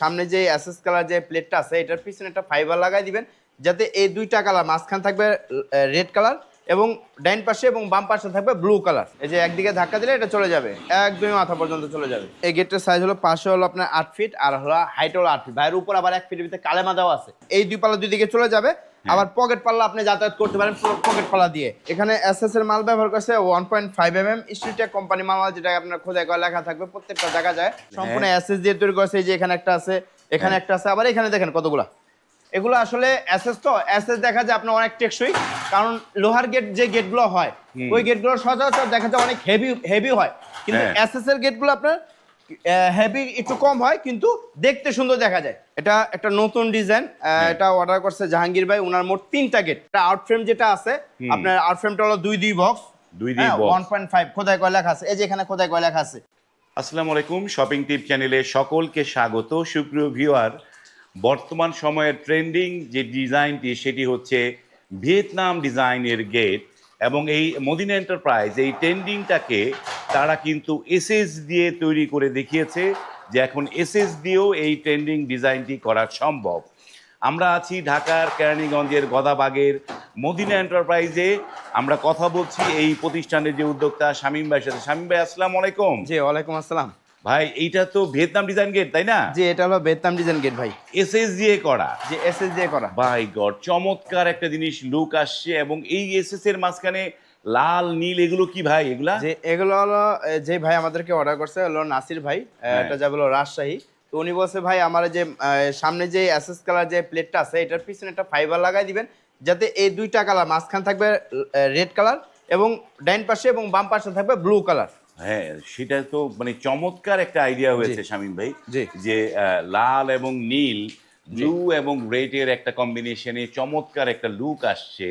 সামনে যে assess colour যে প্লেটটা আছে, এটার পিছনে একটা ফাইবার লাগাই দিবেন, যাতে এই দুইটা কালার মাঝখান থাকবে রেড কালার এবং ডাইন পাশে এবং বাম পাশে থাকবে ব্লু কালার এই যে একদিকে ধাক্কা দিলে এটা চলে যাবে, একদমই মাথা পর্যন্ত চলে যাবে। এই গেটের সাইজ হলো পাশে হলো আপনার আট ফিট আর হলো হাইট হলো আট ফিট ভাইয়ের উপর আবার এক ফিটের ভিতরে কালেমা দেওয়া আছে। এই দুই পালা দুই দিকে চলে যাবে আবার পকেট পাল্লা আপনি যাতায়াত করতে পারেন পকেট পাল্লা দিয়ে। এখানে এসএস এর মাল ব্যবহার করছে one point five M M স্ট্রিটেক company মাল যেটা আপনার খোঁজায় করা লেখা থাকবে প্রত্যেকটা দেখা যায়। সম্পূর্ণ এসএস দিয়ে তৈরি করছে এই যে এখানে একটা আছে এখানে একটা আছে আবার এখানে দেখেন কতগুলা। এগুলো আসলে এসএস তো এসএস দেখা যায় আপনার অনেক টেকসই কারণ লোহার গেট যে গেটগুলো হয় ওই গেটগুলো সচরাচর দেখা যায় অনেক হেভি হেভি হয়। কিন্তু হ্যাঁ। এসএস এর গেটগুলো আপনার হেভি একটু কম হয় কিন্তু দেখতে সুন্দর দেখা যায়। এটা একটা নতুন ডিজাইন এটা অর্ডার করছে জাহাঙ্গীর ভাই ওনার মোট তিনটা গেট এটা আউট ফ্রেম যেটা আছে আপনার আউট ফ্রেমটা হলো দুই দুই বক্স দুই দুই। ওয়ান পয়েন্ট ফাইভ খোদাই কয় লেখা আছে। এই যে এখানে খোদাই কয় লেখা আছে। আসসালামু আলাইকুম শপিং টিপ চ্যানেলে সকলকে স্বাগত। সুপ্রিয় ভিউয়ার বর্তমান সময়ের ট্রেন্ডিং যে ডিজাইনটি সেটি হচ্ছে ভিয়েতনাম ডিজাইনের গেট এবং এই মদিনা এন্টারপ্রাইজ এই ট্রেন্ডিংটাকে তারা কিন্তু এসএস দিয়ে তৈরি করে দেখিয়েছে যে এখন এসএস দিয়েও এই ট্রেন্ডিং ডিজাইনটি করা সম্ভব। আমরা আছি ঢাকার কেরানীগঞ্জের গদাবাগের মদিনা এন্টারপ্রাইজে। আমরা কথা বলছি এই প্রতিষ্ঠানের যে উদ্যোক্তা শামীম ভাইয়ের সাথে। শামীম ভাই আসসালামু আলাইকুম। জি ওয়ালাইকুম আসসালাম। ভাই এইটা তো ভিয়েতনাম ডিজাইন গেট তাই না? জি এটা হলো বেতনাম ডিজাইন গেট ভাই। এসএস দিয়ে করা। যে এসএস দিয়ে করা। বাই গড চমৎকার একটা জিনিস লুক আসছে এবং এই এসএস এর মাঝখানে লাল নীল এগুলো কি ভাই? এগুলা? যে এগুলো হলো যে ভাই আমাদেরকে অর্ডার করছে হলো নাসির ভাই। হ্যাঁ। এটা যাবে হলো রাজশাহী। তো উনি বলছে ভাই আমার যে সামনে যে অ্যাসেস কালার যে প্লেটটা আছে এটার পিছনে একটা ফাইবার লাগাই দিবেন যাতে এই দুইটা কালার মাঝখান থাকবে রেড কালার এবং ডাইন পাশে এবং বাম পাশে থাকবে ব্লু কালার হ্যাঁ সেটা তো মানে চমৎকার একটা আইডিয়া হয়েছে শামীম ভাই। যে লাল এবং নীল ব্লু এবং রেড এর একটা কম্বিনেশনে চমৎকার একটা লুক আসছে।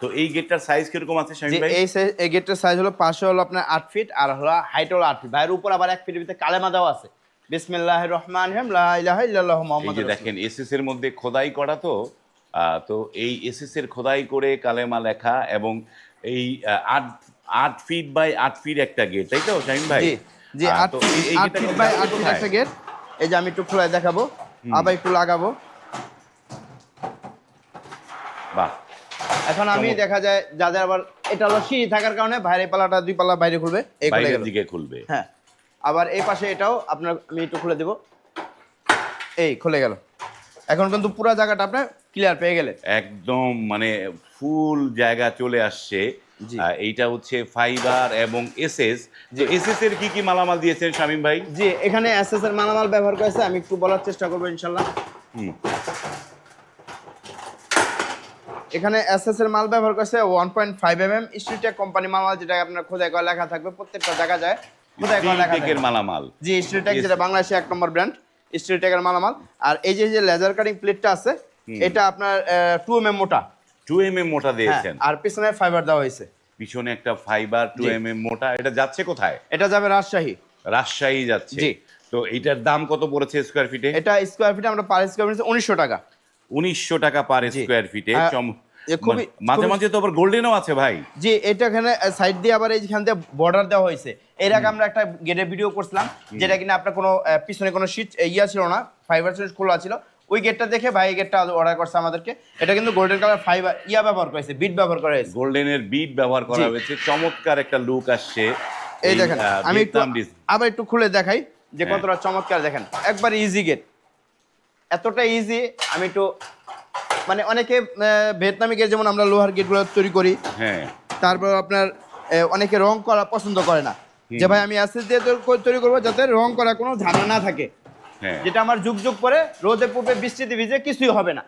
তো এই গেটটার সাইজ কীরকম আছে শামীম ভাই? এই এই গেটের সাইজ হলো পাশে হলো আপনার আট ফিট আর হলো হাইট হলো আট ফিট ভাইয়ের উপর আবার এক ফিটের ভিতরে কালেমা দেওয়া আছে। বিসমিল্লাহ রহমান রহিম লা ইলাহা ইল্লাল্লাহ মুহাম্মাদুর দেখেন এসএস এর মধ্যে খোদাই করা তো আহ, তো এই এসএস এর খোদাই করে কালেমা লেখা এবং এই আট আট ফিট বাই আট ফিট একটা গেট তাই তো শাহিন ভাই? জি জি আহ, আট ফিট বাই কোথায়? আট ফিট একটা গেট এই যে আমি একটু খোলা দেখাবো। আবার একটু লাগাবো। বাহ। এখন আমি দেখা যায় যাদের আবার এটা হলো সিঁড়ি থাকার কারণে বাইরে পাল্লাটা দুই পাল্লা বাইরে খুলবে এই বাইরের দিকে খুলবে। হ্যাঁ। আবার এই পাশে এটাও আপনার আমি একটু খুলে দেব। এই খুলে গেল। এখন কিন্তু পুরো জায়গাটা আপনার ক্লিয়ার পেয়ে গেলে। একদম মানে ফুল জায়গা চলে আসছে। এইটা হচ্ছে ফাইবার এবং এসএস। যে এসএস এর কি কি মালামাল দিয়েছেন শামীম ভাই? জি এখানে এসএস এর মালামাল ব্যবহার করেছে আমি একটু বলার চেষ্টা করব ইনশাল্লাহ। হুম। এখানে এসএস এর মাল ব্যবহার করেছে one point five M M স্ট্রিটেক company মালামাল যেটা আপনার খোদাই করা লেখা থাকবে প্রত্যেকটা দেখা যায়। খোদাই করা লেখা। মালামাল। জি স্ট্রিটেক. যেটা বাংলাদেশে এক নম্বর ব্র্যান্ড স্ট্রিটেকের মালামাল। আর এই যে যে লেজার কাটিং প্লেটটা আছে এটা আপনার টু এম এম মোটা। টু এম এম মোটা হ্যাঁ, দিয়েছেন। আর পিছনে ফাইবার দেওয়া হয়েছে। পিছনে একটা ফাইবার টু এম এম মোটা এটা যাচ্ছে কোথায়? এটা যাবে রাজশাহী। রাজশাহী যাচ্ছে। জি। তো এইটার দাম কত পড়েছে স্কোয়ার ফিটে এটা স্কোয়ার ফিটে আমরা পার স্কোয়ার ফিটে উনিশশো টাকা। উনিশশো টাকা পার স্কোয়ার ফিটে মাঝে মাঝে তো আবার গোল্ডেনও আছে ভাই। জি এটা এখানে সাইড দিয়ে আবার এইখান দিয়ে বর্ডার দেওয়া হয়েছে। এর আগে আমরা একটা গেটের ভিডিও করছিলাম যেটা কিনা আপনার কোনো পিছনে কোনো সিট ইয়া ছিল না ফাইবার খোলা ছিল। ওই গেটটা দেখে ভাই এই গেটটা অর্ডার করছে আমাদেরকে। এটা কিন্তু গোল্ডেন কালার ফাইবার ইয়া ব্যবহার করেছে বিট ব্যবহার করা হয়েছে। গোল্ডেনের বিট ব্যবহার করা হয়েছে চমৎকার একটা লুক আসছে এই দেখেন আমি একটু আবার একটু খুলে দেখাই যে হ্যাঁ। কতটা চমৎকার দেখেন একবার ইজি গেট এতটা ইজি আমি একটু মানে অনেকে ভিয়েতনামি গেট যেমন আমরা লোহার গেটগুলো তৈরি করি হ্যাঁ। তারপর আপনার অনেকে রং করা পছন্দ করে না। যে ভাই আমি অ্যাসেস দিয়ে তৈরি কর- করব যাতে রং করা কোনো ঝামেলা না থাকে। যেটা আমার যুগ যুগ পরে রোদে পূর্বে বৃষ্টিতে ভিজে কিছুই হবে না।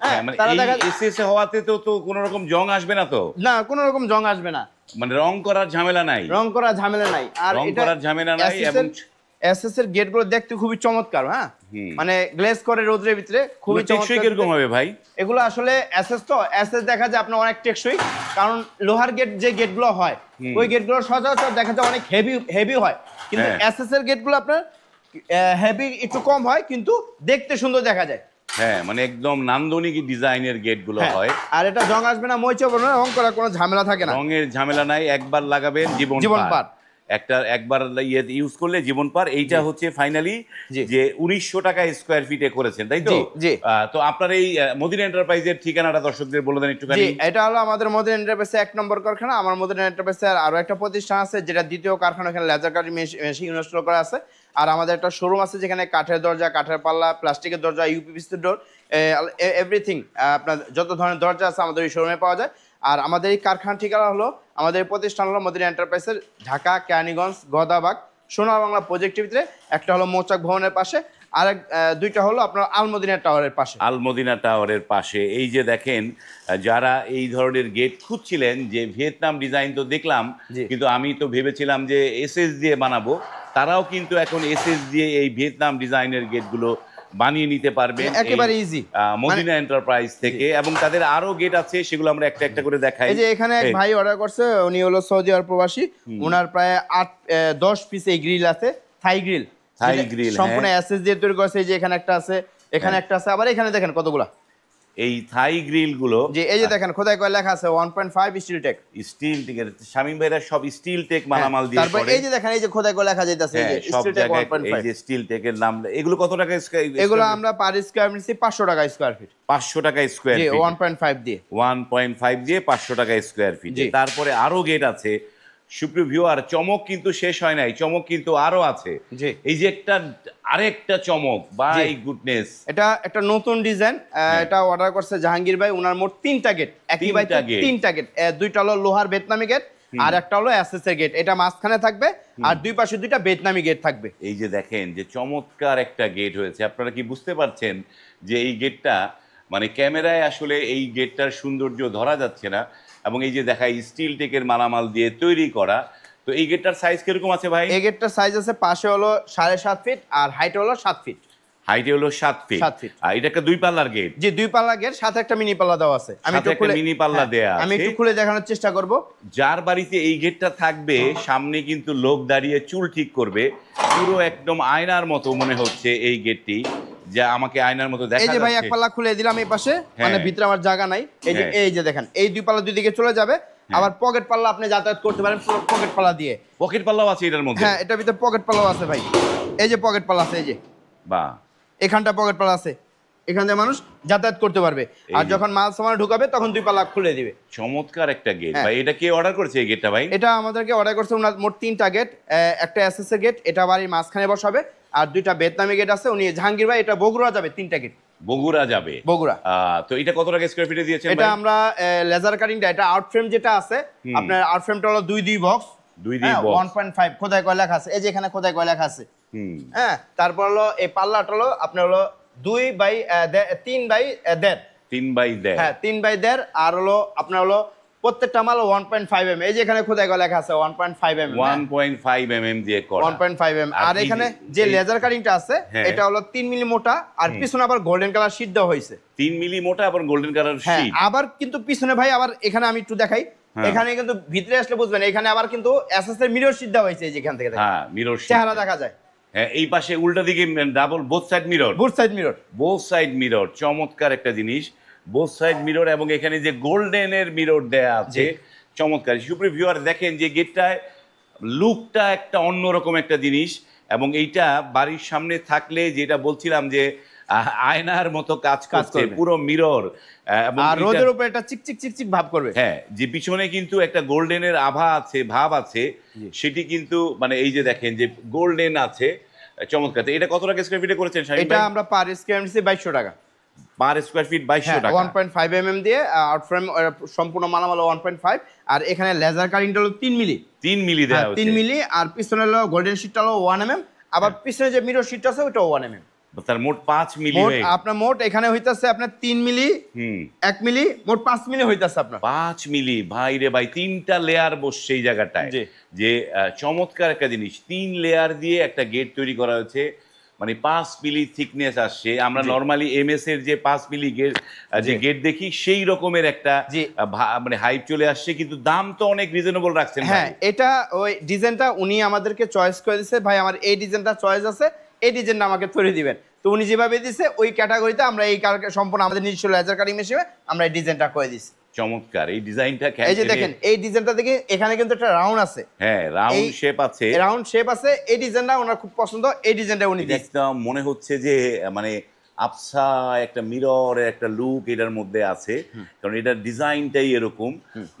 হ্যাঁ হ্যাঁ, মানে তারা এই দেখা এসএস হওয়াতে তো তো কোনো রকম জং আসবে না তো? না কোনো রকম জং আসবে না। মানে রং করার ঝামেলা নাই? রং করা ঝামেলা নাই। আর রং করার ঝামেলা নাই এবং এসএস এর গেটগুলো দেখতে খুবই চমৎকার হ্যাঁ? মানে গ্লেজ করে রোদের ভিতরে খুবই খুবই টেকসই কীরকম হবে ভাই? এগুলো আসলে এসএস তো এসএস দেখা যায় আপনার অনেক টেকসই কারণ লোহার গেট যে গেটগুলো হয় ওই গেটগুলো সচরাচর দেখা যায় অনেক হেভি হেভি হয়। কিন্তু হ্যাঁ। এসএস এর গেটগুলো আপনার হেভি একটু কম হয় কিন্তু দেখতে সুন্দর দেখা যায়। হ্যাঁ মানে একদম নান্দনিক ডিজাইনের গেটগুলো হ্যাঁ, হয়। আর এটা জং আসবে না মই না রং করার কোনো ঝামেলা থাকে না। রঙের ঝামেলা নাই একবার লাগাবেন জীবন জীবন পার। একটা একবার ইয়ে ইউজ করলে জীবন পার। এইটা হচ্ছে ফাইনালি যে উনিশশো টাকা স্কোয়ার ফিটে করেছেন তাই তো? তো আপনার এই মদিনা এন্টারপ্রাইজের ঠিকানাটা দর্শকদের বলে দেন একটুখানি। এটা হলো আমাদের মদিনা এন্টারপ্রাইসে এক নম্বর কারখানা আমার মদিনা এন্টারপ্রাইসে আরও একটা প্রতিষ্ঠান আছে যেটা দ্বিতীয় কারখানা এখানে লেজার কাটিং মেশিন ইনস্টল করা আছে। আর আমাদের একটা শোরুম আছে যেখানে কাঠের দরজা, কাঠের পাল্লা, প্লাস্টিকের দরজা ইউপিপিসি ডোর এভরিথিং আপনার যত ধরনের দরজা আছে আমাদের এই শোরুমে পাওয়া যায়। আর আমাদের এই কারখানা ঠিকানা হলো, আমাদের প্রতিষ্ঠান হলো মদিনা এন্টারপ্রাইসের ঢাকা ক্যানিগঞ্জ গদাবাগ, সোনার বাংলা প্রজেক্টের ভিতরে একটা হলো মৌচাক ভবনের পাশে আর দুইটা হলো আপনার আলমদিনা টাওয়ারের পাশে। আলমদিনা টাওয়ারের পাশে। এই যে দেখেন যারা এই ধরনের গেট খুঁজছিলেন যে ভিয়েতনাম ডিজাইন তো দেখলাম। কিন্তু আমি তো ভেবেছিলাম যে এসএস দিয়ে বানাবো তারাও কিন্তু এখন এসএস দিয়ে এই ভিয়েতনাম ডিজাইনের গেটগুলো বানিয়ে নিতে পারবেন একেবারে ইজি মদিনা এন্টারপ্রাইজ থেকে। এবং তাদের আরও গেট আছে সেগুলো আমরা একটা একটা করে দেখাই। এই যে এখানে এক ভাই অর্ডার করছে উনি হলো সৌদি আরব প্রবাসী। ওনার প্রায় আট দশ পিস এই গ্রিল আছে থাই গ্রিল থাই grill, সম্পূর্ণ হ্যাঁ। দিয়ে তৈরি করছে এই যে এখানে একটা আছে এখানে একটা আছে আবার এখানে দেখেন কতগুলা। এই থাই গ্রিলগুলো যে এই যে দেখেন খোদাই করে লেখা আছে one point five steel tech steel থেকে শামীম ভাইরা সব স্টিল টেক মালামাল দিয়ে তারপর এই যে দেখেন এই যে খোদাই করে লেখা যাইতেছে এই হ্যাঁ, যে স্টিল টেক জায়গায় ওয়ান পয়েন্ট এই যে স্টিল টেকের নাম এগুলো কত টাকা এগুলো আমরা পার স্কোয়ার নিচ্ছি পাঁচশো টাকা স্কোয়ার ফিট পাঁচশো টাকা square feet one point five দিয়ে। ওয়ান পয়েন্ট ফাইভ দিয়ে পাঁচশো টাকা স্কোয়ার ফিট তারপরে আরও গেট আছে সুপ্রিয় ভিউয়ার চমক কিন্তু শেষ হয় নাই চমক কিন্তু আরও আছে। এই যে একটা আরেকটা চমক বাই গুডনেস এটা একটা নতুন ডিজাইন এটা অর্ডার করছে জাহাঙ্গীর ভাই ওনার মোট তিনটা গেট একই তিনটা তিনটা গেট দুইটা হলো লোহার বেতনামি গেট আর একটা হলো এসএস এর গেট এটা মাঝখানে থাকবে আর দুই পাশে দুইটা বেতনামি গেট থাকবে। এই যে দেখেন যে চমৎকার একটা গেট হয়েছে আপনারা কি বুঝতে পারছেন যে এই গেটটা মানে ক্যামেরায় আসলে এই গেটটার সৌন্দর্য ধরা যাচ্ছে না এবং এই যে দেখা স্টিল টেকের মালামাল দিয়ে তৈরি করা তো এই গেটটার সাইজ কীরকম আছে ভাই? এই গেটটার সাইজ আছে পাশে হলো সাড়ে সাত ফিট আর হাইট হলো সাত ফিট হাইটে হলো সাত ফিট সাত feet। আর এটা একটা দুই পাল্লার গেট যে দুই পাল্লা গেট সাথে একটা মিনি পাল্লা দেওয়া আছে। আমি একটু খুলে mini পাল্লা হ্যাঁ, দেয়া আমি একটু খুলে দেখানোর চেষ্টা করব। যার বাড়িতে এই গেটটা থাকবে সামনে কিন্তু লোক দাঁড়িয়ে চুল ঠিক করবে। পুরো একদম আয়নার মতো মনে হচ্ছে এই গেটটি যা আমাকে আয়নার মতো দেখা এই যে ভাই এক পাল্লা খুলে দিলাম এই পাশে। মানে হ্যাঁ। ভিতরে আমার জায়গা নাই। এই যে হ্যাঁ। এই যে দেখেন এই দুই পাল্লা দুই দিকে চলে যাবে। আবার পকেট পাল্লা আপনি যাতায়াত করতে পারেন পকেট পাল্লা দিয়ে। পকেট পাল্লাও আছে এটার মধ্যে? হ্যাঁ এটার ভিতরে পকেট পাল্লাও আছে ভাই। এই যে পকেট পাল্লা আছে এই যে। বাহ। এখানটা পকেট পাল্লা আছে। এখান থেকে মানুষ যাতায়াত করতে পারবে। আর যখন মাল সামান ঢুকাবে তখন দুই পাল্লা খুলে দিবে। চমৎকার একটা গেট হ্যাঁ। ভাই এটা কে অর্ডার করেছে এই গেটটা ভাই? এটা আমাদেরকে অর্ডার করছে ওনার মোট তিনটা গেট একটা এসএস এর গেট এটা বাড়ির মাঝখানে বসাবে আর দুইটা বেতনামি গেট আছে। উনি জাহাঙ্গীর ভাই এটা বগুড়া যাবে তিনটা গেট বগুড়া যাবে। বগুড়া। তো এটা কত টাকা স্কোয়ার ফিটে দিয়েছেন এটা আমরা লেজার কাটিংটা এটা আউট ফ্রেম যেটা আছে আপনার আউট ফ্রেমটা হলো দুই দুই বক্স দুই দুই। ওয়ান পয়েন্ট ফাইভ খোদাই কয় লেখা আছে। এই যে এখানে খোদাই কয় লেখা আছে। হুম। হ্যাঁ তারপর হলো এই পাল্লাটা হলো আপনার হলো দুই বাই তিন বাই দেড়। তিন বাই দেড়। হ্যাঁ তিন বাই দেড় আর হলো আপনার হলো প্রত্যেকটা মাল ওয়ান পয়েন্ট ফাইভ এম এই যে এখানে খোদাই লেখা আছে one point five M one point five M M দিয়ে ওয়ান পয়েন্ট ফাইভ এম আর এখানে যে- লেজার কাটিংটা আছে হ্যাঁ। এটা হলো তিন মিলি মোটা আর পিছনে আবার গোল্ডেন কালার শীট দেওয়া হয়েছে। তিন মিলি মোটা আবার গোল্ডেন কালার হ্যাঁ শীট আবার কিন্তু পিছনে ভাই আবার এখানে আমি একটু দেখাই। হ্যাঁ। এখানে কিন্তু ভিতরে আসলে বুঝবেন এখানে আবার কিন্তু এসএস এর মিরর শীট দেওয়া হয়েছে এই যে এখান থেকে হ্যাঁ মিরর চেহারা দেখা যায়। এই পাশে উল্টা দিকে double both side mirror both side mirror both side mirror চমৎকার একটা জিনিস। বোথ সাইড মিরর এবং এখানে যে গোল্ডেনের মিরর দেয়া আছে চমৎকার। সুপ্রিয় ভিউয়ার দেখেন যে গেটটায় লুকটা একটা অন্যরকম একটা জিনিস এবং এইটা বাড়ির সামনে থাকলে যেটা বলছিলাম যে আয়নার মতো কাজ কাজ করছে পুরো মিরর আর রোদের উপরে একটা চিকচিক চিকচিক ভাব করবে। হ্যাঁ যে পিছনে কিন্তু একটা গোল্ডেনের আভা আছে ভাব আছে। সেটি কিন্তু মানে এই যে দেখেন যে গোল্ডেন আছে চমৎকার। এটা কত টাকা স্কোয়ার ফিটে করেছেন এটা আমরা পার স্কোয়ার ফিট বাইশশো টাকা। পার স্কোয়ার ফিট বাইশশো হ্যাঁ টাকা। One point five M M দিয়ে আউট ফ্রেম সম্পূর্ণ মালামাল ওয়ান পয়েন্ট ফাইভ আর এখানে লেজার কাটিংটা হলো তিন মিলি। তিন মিলি দেওয়া হ্যাঁ, তিন মিলি আর পিছনে হলো গোল্ডেন শিটটা হলো ওয়ান এম এম আবার পিছনে যে মিরর শিটটা আছে ওইটা ওয়ান এম এম তার মোট পাঁচ মিলি হয়ে আপনার মোট এখানে হইতাছে আপনার তিন মিলি হুম। এক মিলি মোট পাঁচ মিলি হইতাছে আপনার। পাঁচ মিলি ভাই রে ভাই তিনটা লেয়ার বসছে এই জায়গাটায়। যে চমৎকার একটা জিনিস তিন লেয়ার দিয়ে একটা গেট তৈরি করা হয়েছে মানে পাঁচ মিলি থিকনেস আসছে। আমরা নর্মালি এমএস এর যে পাঁচ মিলি গেট যে গেট দেখি সেই রকমের একটা। মানে হাইপ চলে আসছে কিন্তু দাম তো অনেক রিজনেবল রাখছেন হ্যাঁ এটা ওই ডিজাইনটা উনি আমাদেরকে চয়েস করে দিছে ভাই আমার এই ডিজাইনটা চয়েস আছে এই ডিজাইনটা আমাকে তৈরি দিবেন। তো উনি যেভাবে দিছে ওই ক্যাটাগরিতে আমরা এই সম্পূর্ণ আমাদের নিজস্ব লেজার কাটিং মেশিনে আমরা এই ডিজাইনটা করে দিছি। চমৎকার এই ডিজাইনটা এই যে দেখেন এই ডিজাইনটা দেখে এখানে কিন্তু একটা রাউন্ড আছে। হ্যাঁ রাউন্ড শেপ আছে। রাউন্ড শেপ আছে এই ডিজাইনটা ওনার খুব পছন্দ এই ডিজাইনটা উনি একদম মনে হচ্ছে যে মানে আবসা একটা মিরর একটা লুক এটার মধ্যে আছে। কারণ এটার ডিজাইনটাই এরকম।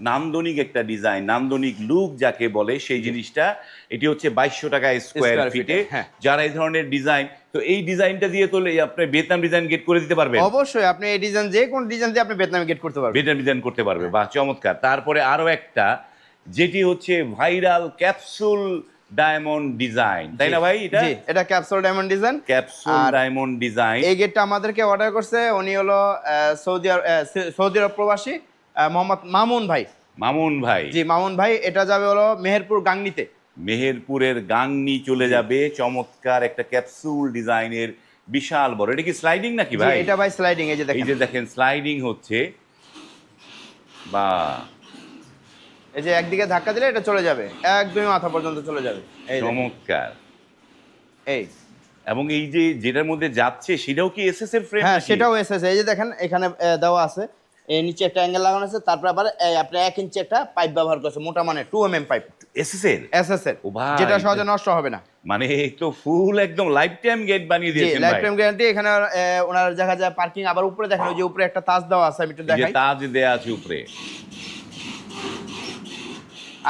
নান্দনিক একটা ডিজাইন নান্দনিক লুক যাকে বলে সেই জিনিসটা এটি হচ্ছে বাইশশো টাকা স্কোয়ার ফিটে। যারা এই ধরনের ডিজাইন তো এই ডিজাইনটা দিয়ে তো আপনি ভিয়েতনাম ডিজাইন গেট করে দিতে পারবেন। অবশ্যই আপনি এই ডিজাইন যে কোন ডিজাইন দিয়ে আপনি ভিয়েতনামে গেট করতে পারবেন। ভিয়েতনাম ডিজাইন করতে পারবে বাহ চমৎকার। তারপরে আরও একটা যেটি হচ্ছে ভাইরাল ক্যাপসুল ডায়মন্ড ডিজাইন তাই না ভাই এটা? এটা capsule diamond design capsule diamond design এই গেটটা আমাদেরকে অর্ডার করছে উনি হলো সৌদি আরব সৌদি আরব প্রবাসী মোহাম্মদ মামুন ভাই। মামুন ভাই। জি মামুন ভাই এটা যাবে হলো মেহেরপুর গাংনিতে। মেহেরপুরের গাংনি চলে যাবে। চমৎকার একটা ক্যাপসুল ডিজাইনের বিশাল বড়। এটা কি স্লাইডিং নাকি ভাই? এটা ভাই স্লাইডিং এই যে দেখেন এই যে দেখেন। স্লাইডিং হচ্ছে। বা। এই যে একদিকে ধাক্কা দিলে এটা চলে যাবে। একদমই মাথা পর্যন্ত চলে যাবে। এই চমৎকার। এই। এবং এই যে যেটার মধ্যে যাচ্ছে সেটাও কি এসএস এর ফ্রেম হ্যাঁ সেটাও এসেছে এই যে দেখেন এখানে দেওয়া আছে। এই নিচে একটা অ্যাঙ্গেল লাগানো আছে। তারপর আবার আপনি এক ইঞ্চি একটা পাইপ ব্যবহার করছে মোটা মানে two M M pipe SS এর এসএস এর ও ভাই। যেটা সহজে নষ্ট হবে না। মানে তো ফুল একদম লাইফ টাইম গেট বানিয়ে দিয়েছেন লাইফ টাইম গ্যারান্টি এখানে ওনার দেখা যায় পার্কিং আবার উপরে দেখেন যে উপরে একটা তাজ দেওয়া আছে আমি একটু দেখাই। তাজ দেয়া আছে উপরে।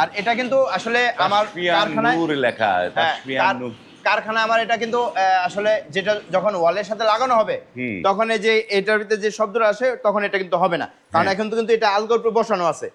আর এটা কিন্তু আসলে আমার কারখানায় লেখা হ্যাঁ, তাসফিয়ান কারখানা আমার এটা কিন্তু আসলে যেটা যখন ওয়ালের সাথে লাগানো হবে তখন এই যে এটার ভিতরে যে শব্দটা আসে তখন এটা কিন্তু হবে না। কারণ হ্যাঁ। এখন তো কিন্তু এটা আলগোর উপরে বসানো আছে।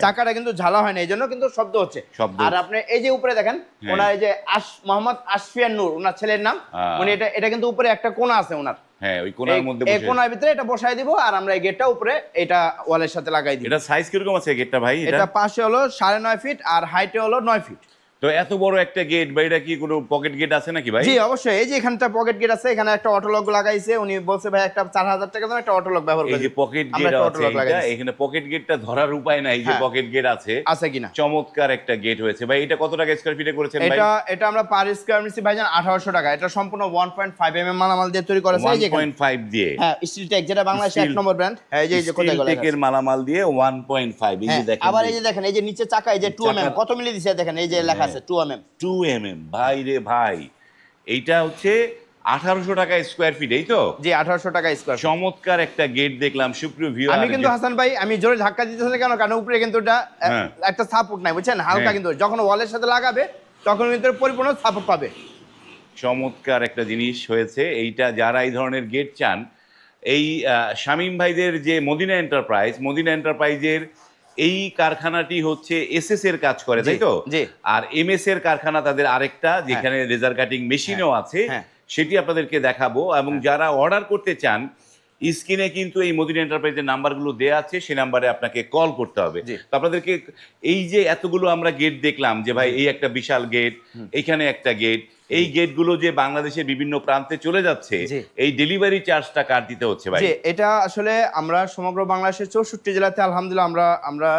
চাকাটা কিন্তু ঝালা হয় না এই জন্য কিন্তু শব্দ হচ্ছে। আর আপনি এই যে উপরে দেখেন হ্যাঁ। ওনার এই যে আশ মোহাম্মদ আশফিয়ান নূর ওনার ছেলের নাম। উনি এটা এটা কিন্তু উপরে একটা কোনা আছে ওনার। হ্যাঁ ওই কোনার এই- মধ্যে এই কোনার ভিতরে এটা বসায় দিব আর আমরা এই গেটটা উপরে এটা ওয়ালের সাথে লাগাই দিব। এটা সাইজ কীরকম আছে গেটটা ভাই? এটা এটা পাশে হলো সাড়ে নয় ফিট আর হাইটে হলো নয় ফিট তো এত বড় একটা গেট বা এটা কি কোনো পকেট গেট আছে নাকি ভাই? জি অবশ্যই। এই যে এখানটা পকেট গেট আছে এখানে একটা অটোলক লাগাইছে। উনি বলছে ভাই একটা চার হাজার টাকা দাম একটা অটোলক ব্যবহার এই করে যে পকেট গেট আছে দিছি। এখানে পকেট গেটটা ধরার উপায় নাই যে হ্যাঁ। পকেট গেট আছে। আছে কিনা? চমৎকার একটা গেট হয়েছে। ভাই এটা কত টাকা স্কয়ার ফিটে করেছেন ভাই? এটা এটা আমরা পার স্কয়ার মিটার ভাইজান আঠারোশো টাকা। এটা সম্পূর্ণ one point five M M মালামাল দিয়ে তৈরি করেছে এই যে 1.5 দিয়ে। হ্যাঁ স্টিল টেক যেটা বাংলাদেশের এক নম্বর ব্র্যান্ড হ্যাঁ এই যে এই কোথায় স্টিল টেকের মালামাল দিয়ে 1.5 এই যে হ্যাঁ দেখেন আবার এই যে দেখেন এই যে নিচে চাকা এই যে টু এম এম কত মিলি দিছে দেখেন এই যে লেখা আছে টু এম এম 2 এমএম ভাই রে ভাই। এইটা হচ্ছে 1800 টাকা স্কয়ার ফিট এই তো? জি আঠারোশো টাকা স্কয়ার চমৎকার একটা গেট দেখলাম সুপ্রিয় ভিউয়ার আমি কিন্তু হাসান ভাই আমি জোরে ধাক্কা দিতেছি কেন? কারণ উপরে কিন্তু এটা হ্যাঁ। একটা সাপোর্ট নাই বুঝছেন? হালকা হ্যাঁ। কিন্তু যখন ওয়ালের সাথে লাগাবে তখন কিন্তু পরিপূর্ণ সাপোর্ট পাবে। চমৎকার একটা জিনিস হয়েছে এইটা যারা এই ধরনের গেট চান এই শামীম ভাইদের যে মদিনা এন্টারপ্রাইজ মদিনা এন্টারপ্রাইজের এই কারখানাটি হচ্ছে এসএস এর কাজ করে তাই তো। আর এমএস এর কারখানা তাদের আরেকটা যেখানে লেজার কাটিং মেশিনও আছে হ্যাঁ। সেটি আপনাদেরকে দেখাবো এবং যারা অর্ডার করতে চান স্ক্রিনে কিন্তু এই মদিনা এন্টারপ্রাইজের নাম্বারগুলো দেওয়া আছে সেই নাম্বারে আপনাকে কল করতে হবে। তো আপনাদেরকে এই যে এতগুলো আমরা গেট দেখলাম যে ভাই এই একটা বিশাল গেট এইখানে একটা গেট এই গেটগুলো যে বাংলাদেশের বিভিন্ন প্রান্তে চলে যাচ্ছে এই ডেলিভারি চার্জটা কার দিতে হচ্ছে ভাই? এটা আসলে আমরা সমগ্র বাংলাদেশের চৌষট্টি জেলাতে আলহামদুলিল্লাহ আমরা আমরা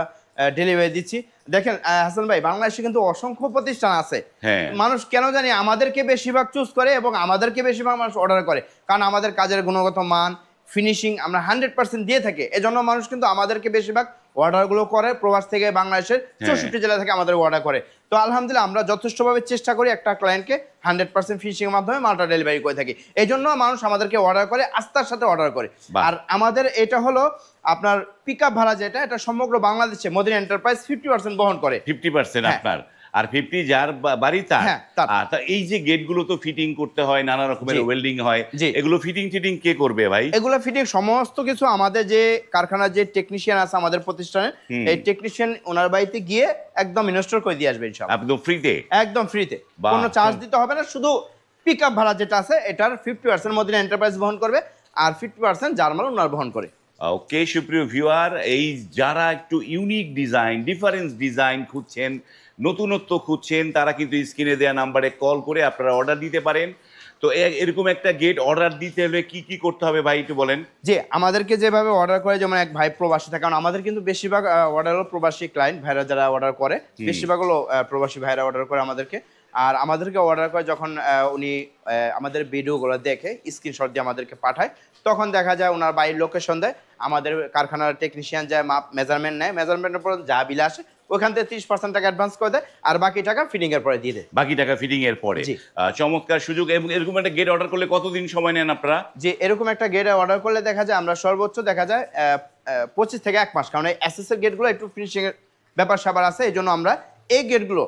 ডেলিভারি দিচ্ছি। দেখেন হাসান ভাই বাংলাদেশে কিন্তু অসংখ্য প্রতিষ্ঠান আছে। হ্যাঁ। মানুষ কেন জানি আমাদেরকে বেশিরভাগ চুজ করে এবং আমাদেরকে বেশিরভাগ মানুষ অর্ডার করে। কারণ আমাদের কাজের গুণগত মান ফিনিশিং আমরা হান্ড্রেড পার্সেন্ট দিয়ে থাকি। এজন্য মানুষ কিন্তু আমাদেরকে বেশিরভাগ অর্ডারগুলো করে প্রবাস থেকে বাংলাদেশের চৌষট্টি জেলা থেকে আমাদের অর্ডার করে। তো আলহামদুলিল্লাহ আমরা যথেষ্টভাবে চেষ্টা করি একটা ক্লায়েন্টকে হান্ড্রেড পার্সেন্ট ফিনিশিং এর মাধ্যমে মালটা ডেলিভারি করে থাকি। এই জন্য মানুষ আমাদেরকে অর্ডার করে আস্থার সাথে অর্ডার করে। আর আমাদের এটা হলো আপনার পিক আপ ভাড়া যেটা এটা সমগ্র বাংলাদেশে মদিনা এন্টারপ্রাইজ ফিফটি পার্সেন্ট বহন করে। ফিফটি পার্সেন্ট হ্যাঁ। আপনার। আর ফিফটি যার বাড়ি তার। হ্যাঁ, তা এই যে গেটগুলো তো ফিটিং করতে হয় নানা রকমের ওয়েল্ডিং হয়। এগুলো ফিটিং টিটিং কে করবে ভাই? এগুলো ফিটিং সমস্ত কিছু আমাদের যে কারখানার যে টেকনিশিয়ান আছে আমাদের প্রতিষ্ঠানে এই টেকনিশিয়ান ওনার বাড়িতে গিয়ে একদম ইনস্টল করে দিয়ে আসবে ইনশাআল্লাহ। একদম ফ্রিতে একদম ফ্রিতে। কোনো চার্জ দিতে হবে না শুধু পিক আপ ভাড়া যেটা আছে এটার ফিফটি পার্সেন্ট মদিনা এন্টারপ্রাইজ বহন করবে আর ফিফটি পার্সেন্ট জার্মাল ওনার বহন করে। ওকে সুপ্রিয় ভিউয়ার এই যারা একটু ইউনিক ডিজাইন ডিফারেন্স ডিজাইন খুঁজছেন নতুনত্ব খুঁজছেন তারা কিন্তু স্ক্রিনে দেওয়া নাম্বারে কল করে আপনারা অর্ডার দিতে পারেন। তো এরকম একটা গেট অর্ডার দিতে হলে কি কি করতে হবে ভাই একটু বলেন? যে আমাদেরকে যেভাবে অর্ডার করে যেমন এক ভাই প্রবাসী থাকে কারণ আমাদের কিন্তু বেশিরভাগ অর্ডার হলো প্রবাসী ক্লায়েন্ট ভাইরা যারা অর্ডার করে বেশিরভাগ হলো প্রবাসী ভাইরা অর্ডার করে আমাদেরকে। আর আমাদেরকে অর্ডার করে যখন উনি আমাদের ভিডিওগুলো দেখে স্ক্রিনশট দিয়ে আমাদেরকে পাঠায় তখন দেখা যায় ওনার বাড়ির লোকেশন দেয় আমাদের কারখানার টেকনিশিয়ান যায় মাপ মেজারমেন্ট নেয় মেজারমেন্টের পর যা বিল আসে ওখান থেকে তিরিশ পার্সেন্ট টাকা অ্যাডভান্স করে দেয় আর বাকি টাকা ফিটিং এর পরে দিয়ে দেয়। বাকি টাকা ফিটিং এর পরে। চমৎকার সুযোগ এবং এরকম একটা গেট অর্ডার করলে কতদিন সময় নেন আপনারা? যে এরকম একটা গেট অর্ডার করলে দেখা যায় আমরা সর্বোচ্চ দেখা যায় পঁচিশ থেকে এক মাস কারণ এই এসএস গেটগুলো একটু ফিনিশিং এর ব্যাপার স্যাপার আছে এই জন্য আমরা এই গেটগুলো।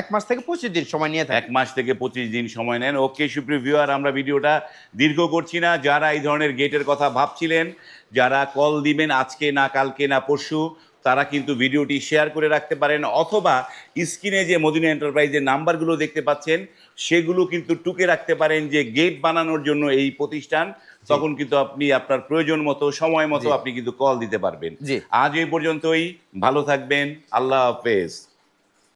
এক মাস থেকে পঁচিশ দিন সময় নিয়ে থাকি। এক মাস থেকে পঁচিশ দিন সময় নেন। ওকে সুপ্রিয় ভিউয়ার আমরা ভিডিওটা দীর্ঘ করছি না। যারা এই ধরনের গেটের কথা ভাবছিলেন যারা কল দিবেন আজকে না কালকে না পরশু তারা কিন্তু ভিডিওটি শেয়ার করে রাখতে পারেন অথবা স্ক্রিনে যে মদিনা এন্টারপ্রাইজের নাম্বারগুলো দেখতে পাচ্ছেন সেগুলো কিন্তু টুকে রাখতে পারেন যে গেট বানানোর জন্য এই প্রতিষ্ঠান। তখন কিন্তু আপনি আপনার প্রয়োজন মতো সময় মতো আপনি কিন্তু কল দিতে পারবেন। আজ এই পর্যন্তই ভালো থাকবেন আল্লাহ হাফেজ।